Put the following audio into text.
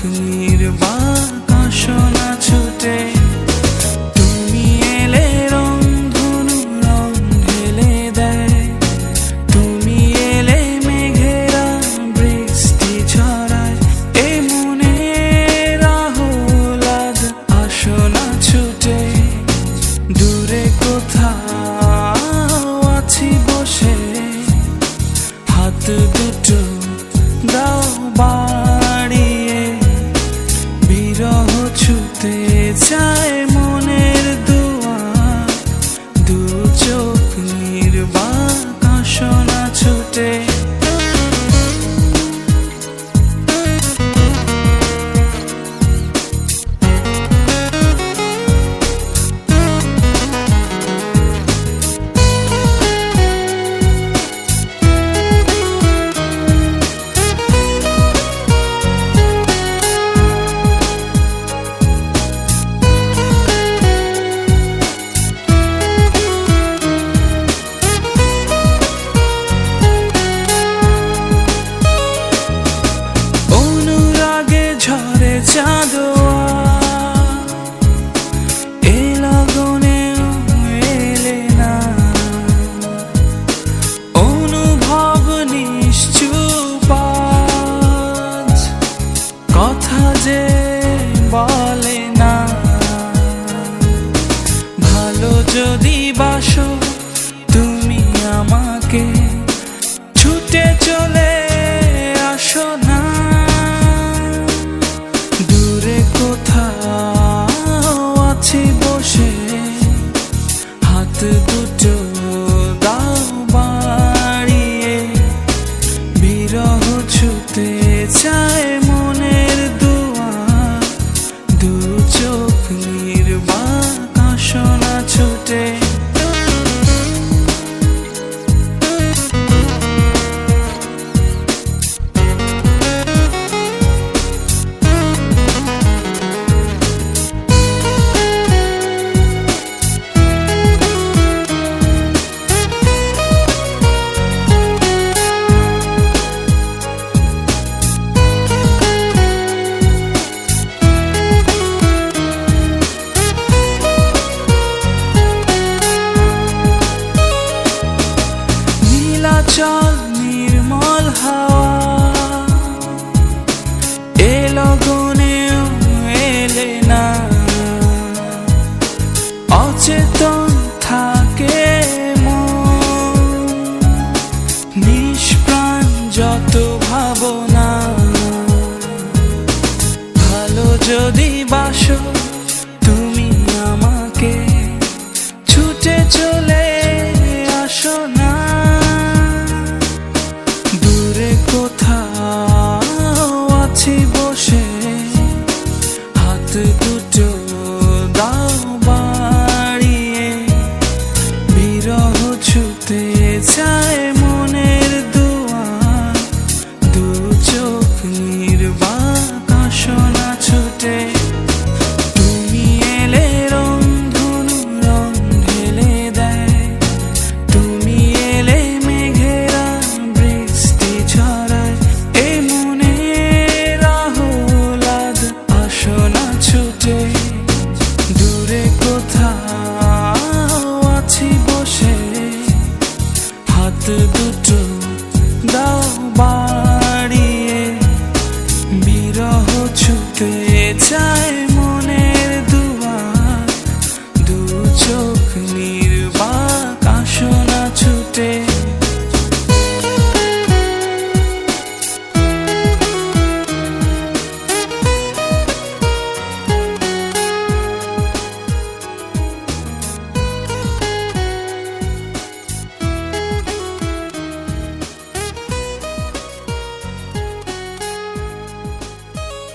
can you. your love. গগনেও এলে না। অচেতন থাকে নিষ্প্রাণ যত ভাবনা ভালো যদি বাসো আছি বসে হাত দুটো